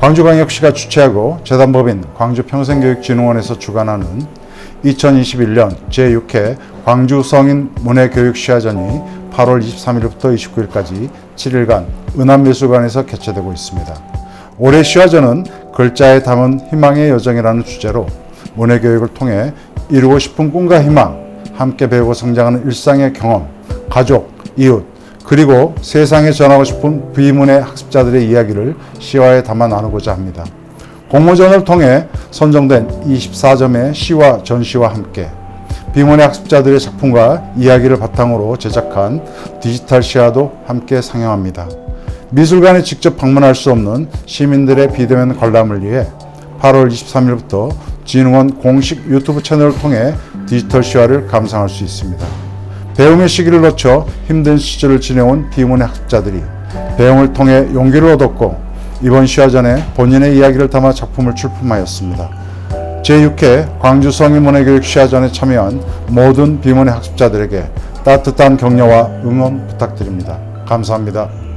광주광역시가 주최하고 재단법인 광주평생교육진흥원에서 주관하는 2021년 제6회 광주 성인 문해교육시화전이 8월 23일부터 29일까지 7일간 은암미술관에서 개최되고 있습니다. 올해 시화전은 글자에 담은 희망의 여정이라는 주제로 문해 교육을 통해 이루고 싶은 꿈과 희망, 함께 배우고 성장하는 일상의 경험, 가족, 이웃, 그리고 세상에 전하고 싶은 비문의 학습자들의 이야기를 시화에 담아 나누고자 합니다. 공모전을 통해 선정된 24점의 시와 전시와 함께 비문의 학습자들의 작품과 이야기를 바탕으로 제작한 디지털 시화도 함께 상영합니다. 미술관에 직접 방문할 수 없는 시민들의 비대면 관람을 위해 8월 23일부터 진흥원 공식 유튜브 채널을 통해 디지털 시화를 감상할 수 있습니다. 배움의 시기를 거쳐 힘든 시절을 지내온 비문의 학자들이 배움을 통해 용기를 얻었고 이번 시화전에 본인의 이야기를 담아 작품을 출품하였습니다. 제6회 광주 성인문화교육 시화전에 참여한 모든 비문의 학습자들에게 따뜻한 격려와 응원 부탁드립니다. 감사합니다.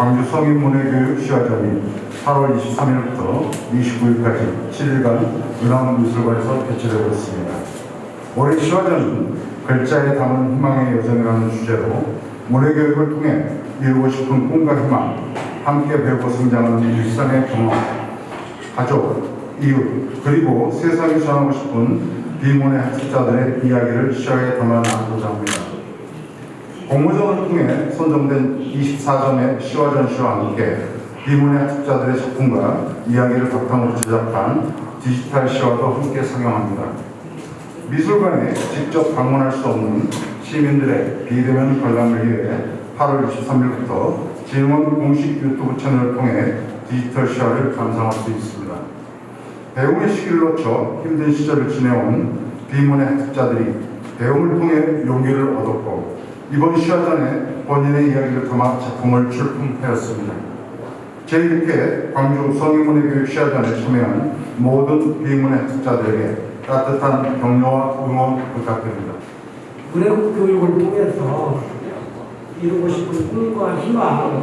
광주 성인문화교육 시화전이 8월 23일부터 29일까지 7일간 은하문미술관에서 개최되고 있습니다. 올해 시화전은 글자에 담은 희망의 여정이라는 주제로 문화교육을 통해 이루고 싶은 꿈과 희망, 함께 배우고 성장하는 일상의 경험, 가족, 이웃, 그리고 세상에 전하고 싶은 비문의 학습자들의 이야기를 시야에 담아 나누고자 합니다. 공모전을 통해 선정된 24점의 시와 전시와 함께 비문의 학습자들의 작품과 이야기를 바탕으로 제작한 디지털 시와도 함께 상영합니다. 미술관에 직접 방문할 수 없는 시민들의 비대면 관람을 위해 8월 23일부터 진흥원 공식 유튜브 채널을 통해 디지털 시화를 감상할 수 있습니다. 배움의 시기를 거쳐 힘든 시절을 지내온 비문의 학습자들이 배움을 통해 용기를 얻었고 이번 시화전에 본인의 이야기를 담아 작품을 출품하였습니다. 제1회 광주 성인문예교육 시화전에 참여한 모든 비문의 학습자들에게 따뜻한 격려와 응원 부탁드립니다. 문해 교육을 통해서 이루고 싶은 꿈과 희망,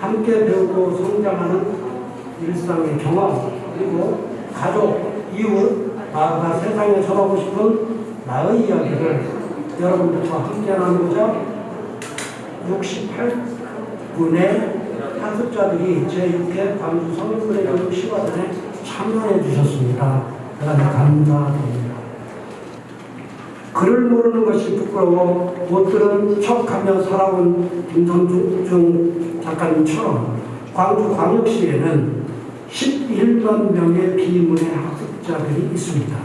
함께 배우고 성장하는 일상의 경험, 그리고 가족, 이웃, 나아가 세상에 전하고 싶은 나의 이야기를 여러분들과 함께 나누고자 68분의 학습자들이 제6회 광주 성인문예교육 시화전에 참여해 주셨습니다. 대단히 감사드립니다. 글을 모르는 것이 부끄러워 못 들은 척하며 살아온 김성중 작가님처럼 광주 광역시에는 11만 명의 비문의 학습자들이 있습니다.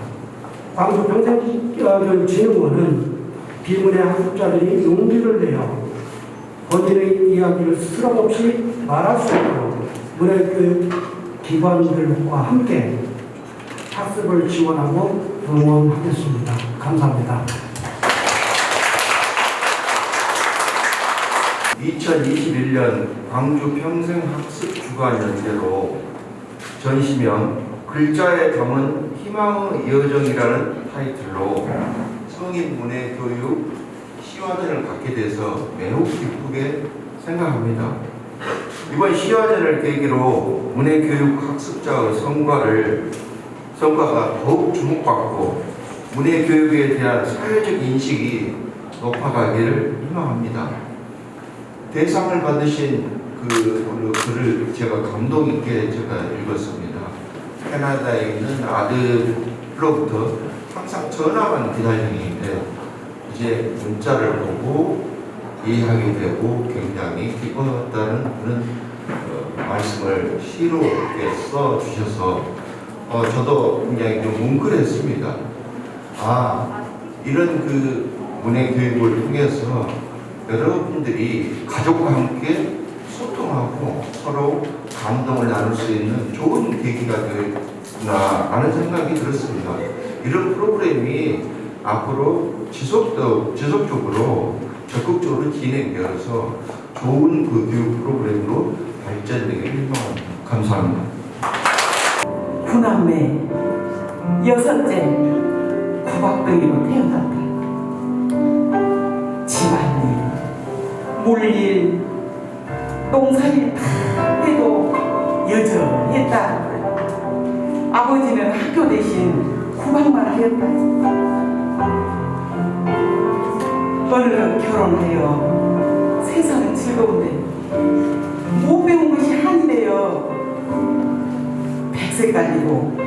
광주 평생교육진흥원은 비문의 학습자들이 용기를 내어 본인의 이야기를 스스럼없이 말할 수 있도록 문해교육 기관들과 함께 학습을 지원하고 응원하겠습니다. 감사합니다. 2021년 광주 평생학습 주간 연대로 전시명 글자에 담은 희망의 여정이라는 타이틀로 성인 문예 교육 시화전을 갖게 돼서 매우 기쁘게 생각합니다. 이번 시화전을 계기로 문예 교육 학습자의 성과를 성과가 더욱 주목받고 문예 교육에 대한 사회적 인식이 높아가기를 희망합니다. 대상을 받으신 그 글을 제가 감동 있게 제가 읽었습니다. 캐나다에 있는 아들로부터 항상 전화만 기다리는 데 이제 문자를 보고 이해하게 되고 굉장히 기뻤다는 그런 어, 말씀을 시로 써 주셔서 어, 저도 굉장히 좀 뭉클했습니다. 아 이런 그 문해 교육을 통해서 여러분들이 가족과 함께 소통하고 서로 감동을 나눌 수 있는 좋은 계기가 되구나 하는 생각이 들었습니다. 이런 프로그램이 앞으로 지속도, 지속적으로 적극적으로 진행되어서 좋은 그 교육 프로그램으로 발전되기를 희망합니다. 감사합니다. 구남매 여섯째 구박둥이로 태어났다. 집안일, 물일, 농사일 다 해도 여전했다. 아버지는 학교 대신 구박만 하였다. 어느덧 결혼하여 세상은 즐거운데 못 배운 것이 한이 되어 백색깔리고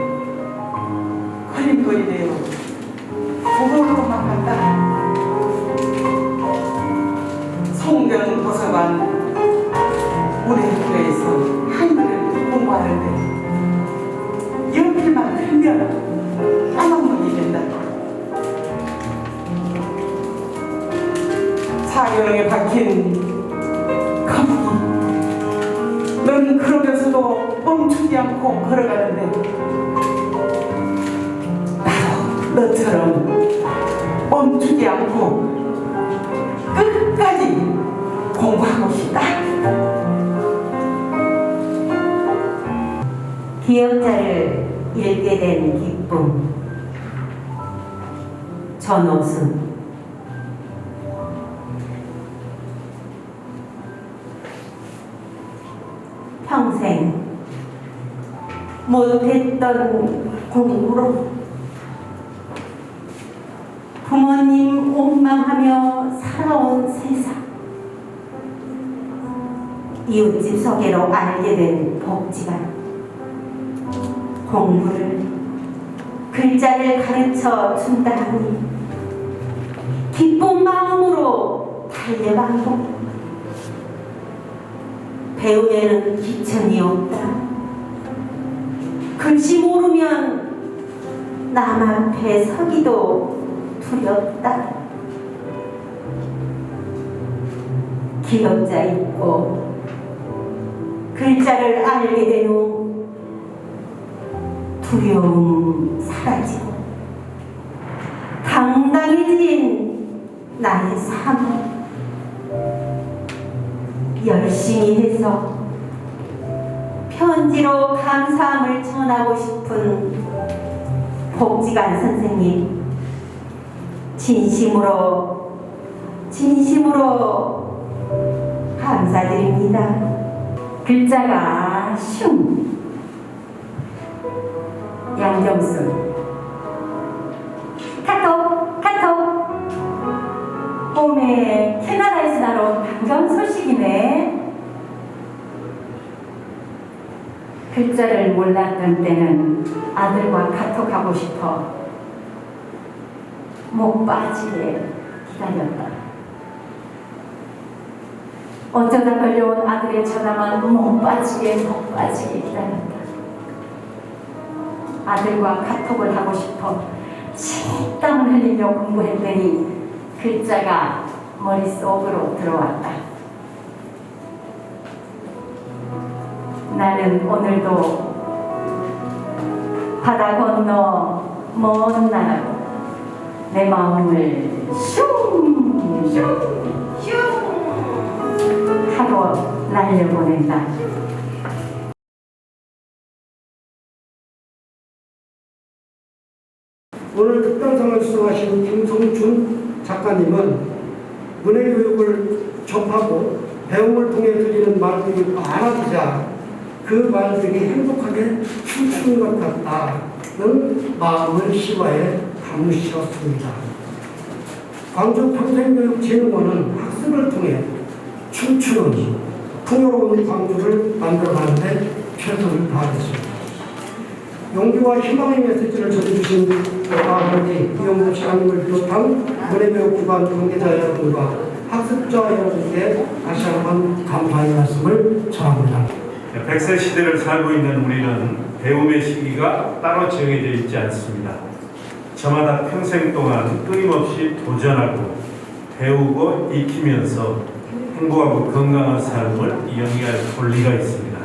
걸림돌이래요. 부모로만 간다. 송경 도서관 우리 학교에서 한글을 공부하는데 연필만 틀면 사교령에 박힌 거북이. 넌 그러면서도 멈추지 않고 걸어가는데 나도 너처럼 멈추지 않고 끝까지 공부하고 싶다. 기억자를 읽게 된 기쁨. 전호순 못했던 공부로 부모님 원망하며 살아온 세상 이웃집 소개로 알게 된 복지관 공부를 글자를 가르쳐 준다 하니 기쁜 마음으로 달려가고 배움에는 기천이 없다. 글씨 모르면 남 앞에 서기도 두렵다. 기억자 있고 글자를 알게 된 후 두려움 사라지고 당당해진 나의 삶 열심히 해서 편지로 감사함을 전하고 싶은 복지관 선생님 진심으로 진심으로 감사드립니다. 글자가 슝. 양정순. 카톡 카톡. 봄에 캐나다에서 날아온 반가운 소식이네 글자를 몰랐던 때는 아들과 카톡하고 싶어 목 빠지게 기다렸다 어쩌다 걸려온 아들의 전화만 목 빠지게 목 빠지게 기다렸다 아들과 카톡을 하고 싶어 식땀을 흘리며 공부했더니 글자가 머릿속으로 들어왔다. 나는 오늘도 바다 건너 먼 나라로 내 마음을 슝슝슝 하고 날려보낸다. 오늘 특단상을 수상하신 김성준 작가님은 문해 교육을 접하고 배움을 통해 들리는 말들이 많아지자 그 말들이 행복하게 춤추는 것 같다는 마음을 시와에 담으셨습니다. 광주 평생교육진흥원은 학습을 통해 춤추는 풍요로운 광주를 만들어가는데 최선을 다하겠습니다. 용기와 희망의 메시지를 전해주신 아버지 이영도 시장님을 비롯한 문해교육 기관 관계자 여러분과 학습자 여러분께 다시 한번 감사의 말씀을 전합니다. 100세 시대를 살고 있는 우리는 배움의 시기가 따로 정해져 있지 않습니다. 저마다 평생 동안 끊임없이 도전하고 배우고 익히면서 행복하고 건강한 삶을 영위할 권리가 있습니다.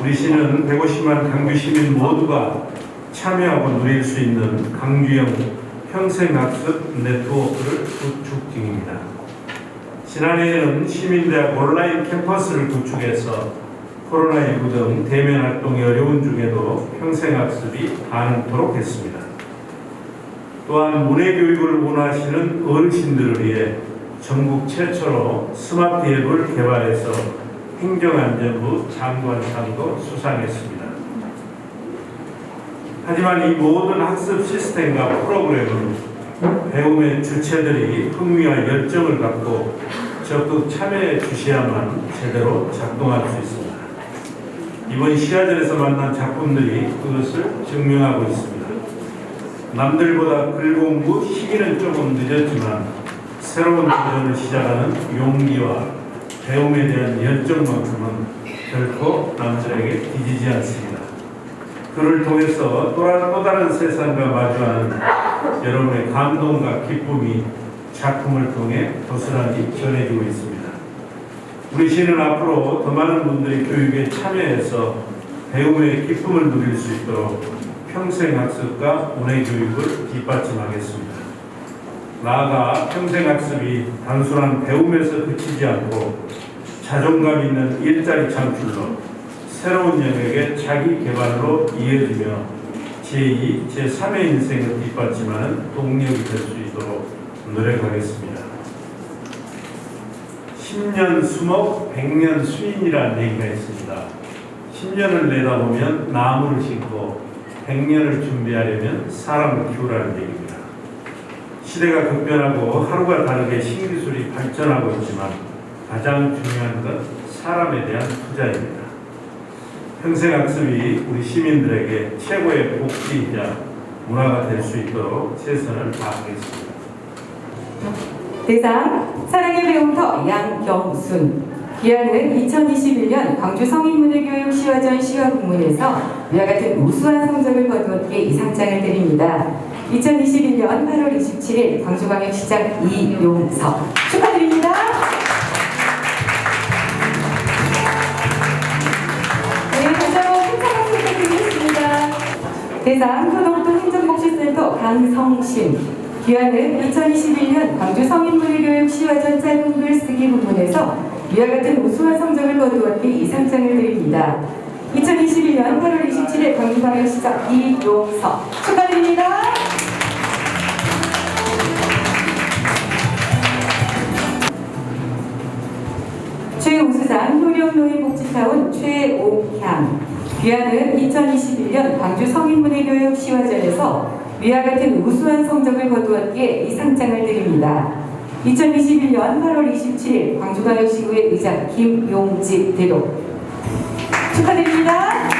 우리 시는 150만 강주 시민 모두가 참여하고 누릴 수 있는 강주형 평생학습 네트워크를 구축 중입니다. 지난해에는 시민대학 온라인 캠퍼스를 구축해서 코로나19 등 대면 활동이 어려운 중에도 평생학습이 가능토록 했습니다. 또한 문해교육을 원하시는 어르신들을 위해 전국 최초로 스마트 앱을 개발해서 행정안전부 장관상도 수상했습니다. 하지만 이 모든 학습 시스템과 프로그램은 배움의 주체들이 흥미와 열정을 갖고 적극 참여해 주셔야만 제대로 작동할 수 있습니다. 이번 시야전에서 만난 작품들이 그것을 증명하고 있습니다. 남들보다 글 공부 시기는 조금 늦었지만 새로운 도전을 시작하는 용기와 배움에 대한 열정만큼은 결코 남들에게 뒤지지 않습니다. 그를 통해서 또 또 다른 세상과 마주하는 여러분의 감동과 기쁨이 작품을 통해 고스란히 전해지고 있습니다. 우리 시는 앞으로 더 많은 분들이 교육에 참여해서 배움의 기쁨을 누릴 수 있도록 평생 학습과 문해 교육을 뒷받침하겠습니다. 나아가 평생 학습이 단순한 배움에서 그치지 않고 자존감 있는 일자리 창출로 새로운 영역의 자기 개발로 이어지며 제2, 제3의 인생을 뒷받침하는 동력이 될 수 있도록 노력하겠습니다. 10년 수목, 100년 수인이라는 얘기가 있습니다. 10년을 내다보면 나무를 심고 100년을 준비하려면 사람을 키우라는 얘기입니다. 시대가 급변하고 하루가 다르게 신기술이 발전하고 있지만 가장 중요한 건 사람에 대한 투자입니다. 평생학습이 우리 시민들에게 최고의 복지이자 문화가 될 수 있도록 최선을 다하겠습니다. 대상 사랑의 배움터 양경순 기아는 2021년 광주 성인문예교육 시화전 시화국문에서 위와 같은 우수한 성적을 거두었기에 이 상장을 드립니다. 2021년 8월 27일 광주광역시장 이용석 축하드립니다. 네, 한번 행사가 부탁드리겠습니다. 대상 효동도 행정복지센터 강성신 기아는 2021년 광주 성인문예교육 시화전 짧은 글 쓰기 부문에서 위와 같은 우수한 성적을 거두었기에 이 상장을 드립니다. 2021년 8월 27일 광주광역시장 이용석 축하드립니다. 최우수상 효령노인복지타운 최옥향 귀하는 2021년 광주 성인문예교육 시화전에서 위와 같은 우수한 성적을 거두었기에 이 상장을 드립니다. 2021년 8월 27일 광주광역시구의 의장 김용직 대도 축하드립니다.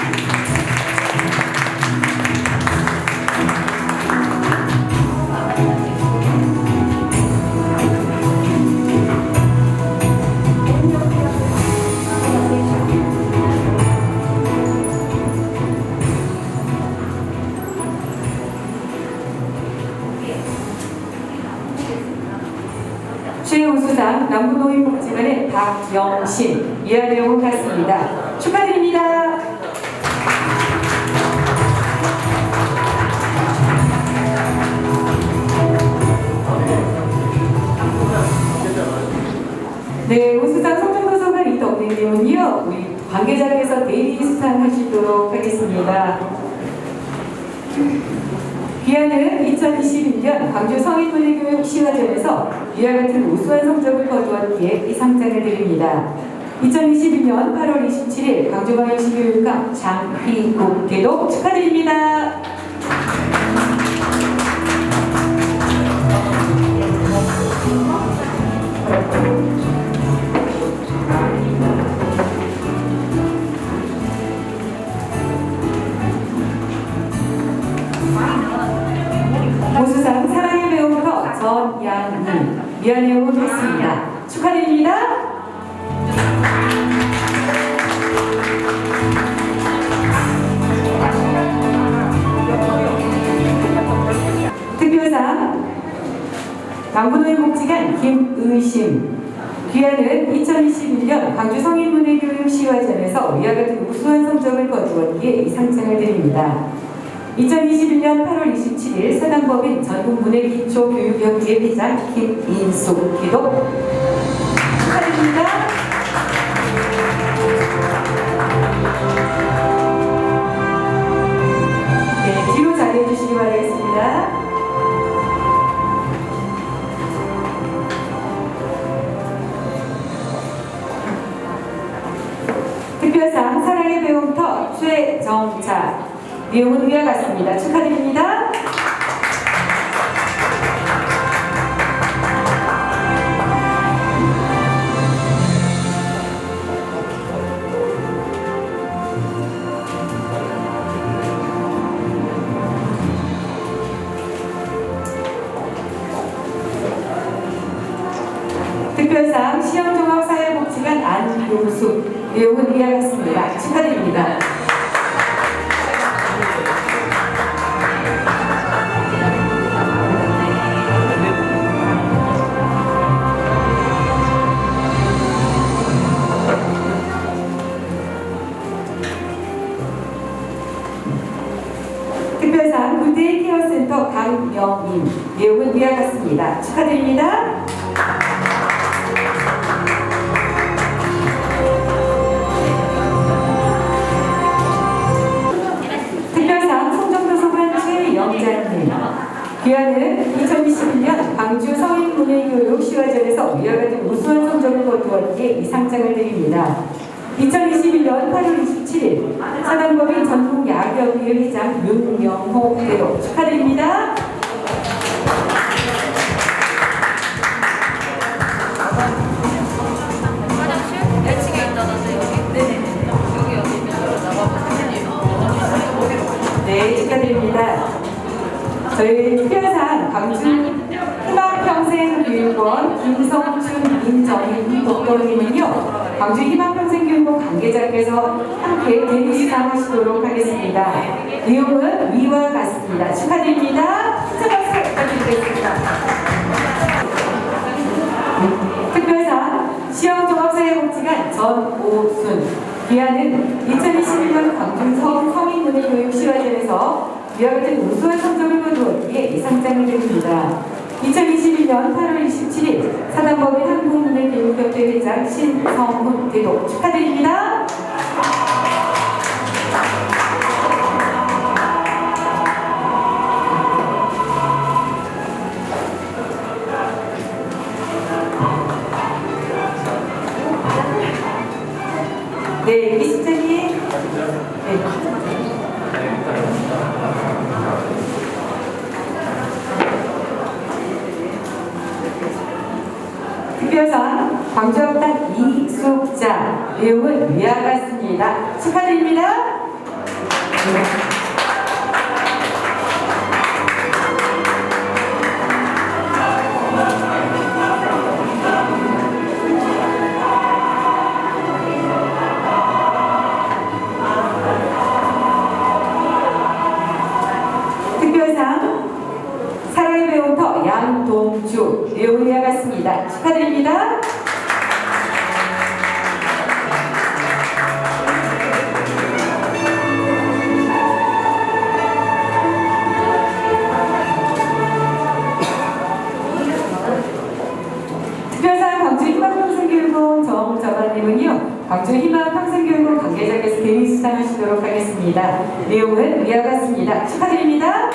영신 이하내용 같습니다. 축하드립니다. 네, 우수상 성정도서관 이덕님은요 우리 관계자께서 대리 수상하시도록 하겠습니다. 귀하는 2021년 광주 성인문예교육 시화전에서 위와 같은 우수한 성적을 거두었기에 이 상장을 드립니다. 2021년 8월 27일 광주광역시 교육감 장희국 대독 축하드립니다. 드립니다. 2021년 8월 27일 사단법인 전국문예 기초교육협의회 회장 김인숙 기독 축하드립니다. 네, 뒤로 자리해 주시기 바라겠습니다. 특별상 사랑의 배움터 최정차 내용은 위와 같습니다. 축하드립니다. 특별상 시험종합사회복지관 안용숙 내용은 위와 같습니다. 축하드립니다. 거두었기에 이 상장을 드립니다. 2021년 8월 27일 사단법인 전국야기업위회 회장 윤영호 대로 축하드립니다. 네, 축하드립니다. 저희 특별상 광주 민정인, 독도님은요 광주 희망평생교육원 관계자께서 함께 대리 시상 하시도록 하겠습니다. 내용은 위와 같습니다. 축하드립니다. 큰 박수 부탁드리겠습니다. 특별상 시험종합사회복지관 전오순 귀하는 2021년 광주 성인문예교육 시화전에서 위와 같은 우수한 성적을 거두었기에 이 상장이 됩니다. 2021년 8월 27일 사단법인 한국문예교육협회 회장 신성훈 대도 축하드립니다. 네, 이 실장님. 네. 특별상 광주학당 이숙자 내용은 위와 같습니다. 축하드립니다. 내용은 위와 같습니다. 축하드립니다. 특별상 광주 희망 평생교육원 정정환님은요 광주 희망 평생교육원 관계자께서 대리 수상하시도록 하겠습니다. 내용은 위와 같습니다. 축하드립니다.